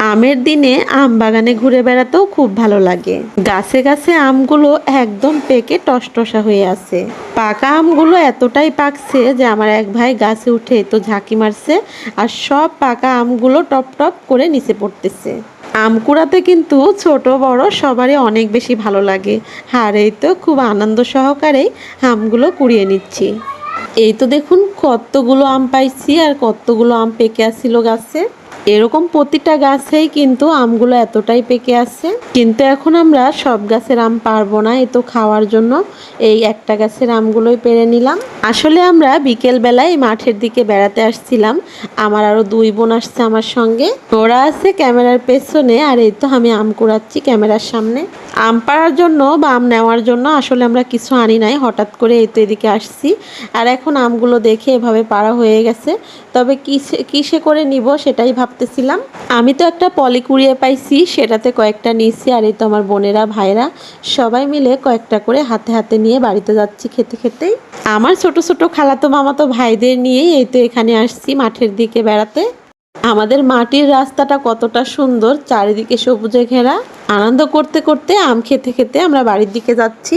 আমের দিনে আম বাগানে ঘুরে বেড়াতেও খুব ভালো লাগে। গাছে গাছে আমগুলো একদম পেকে টসটসা হয়ে আছে। পাকা আমগুলো এতটাই পাকছে যে আমার এক ভাই গাছে উঠে তো ঝাঁকি মারছে আর সব পাকা আমগুলো টপ টপ করে নিচে পড়তেছে। আম কুড়াতে কিন্তু ছোট, বড় সবারই অনেক বেশি ভালো লাগে। আর এই তো খুব আনন্দ সহকারেই আমগুলো কুড়িয়ে নিচ্ছি। এই তো দেখুন কতগুলো আম পাইছি আর কতগুলো আম পেকে আসছিল গাছে। এরকম প্রতিটা গাছেই কিন্তু আমগুলো এতটাই পেকে আছে। কিন্তু এখন আমরা সব গাছের আম পারব না এ তো খাওয়ার জন্য এই একটা গাছের আমগুলোই পেরে নিলাম। আসলে আমরা বিকেল বেলায় মাঠের দিকে বেড়াতে আসছিলাম, আমার আরও দুই বোন আসছে আমার সঙ্গে। ওরা আছে ক্যামেরার পেছনে, আর এই তো আমি আম কুড়াচ্ছি ক্যামেরার সামনে। আম পাড়ার জন্য বা আম নেওয়ার জন্য আসলে আমরা কিছু আনি নাই, হঠাৎ করে এই তো এদিকে আসছি। আর এখন আমগুলো দেখে এভাবে পাড়া হয়ে গেছে। তবে কিসে কিসে করে নিব সেটাই ভাবতেছিলাম। আমি তো একটা পলি কুড়িয়ে পাইছি, সেটাতে কয়েকটা নিয়েছি আর এই তো আমার বোনেরা ভাইরা সবাই মিলে কয়েকটা করে হাতে হাতে নিয়ে বাড়িতে যাচ্ছি খেতে খেতেই। আমার ছোট ছোট খালাতো মামাতো ভাইদের নিয়েই এই তো এখানে আসছি মাঠের দিকে বেড়াতে। আমাদের মাটির রাস্তাটা কতটা সুন্দর, চারিদিকে সবুজে ঘেরা। আনন্দ করতে করতে আম খেতে খেতে আমরা বাড়ির দিকে যাচ্ছি।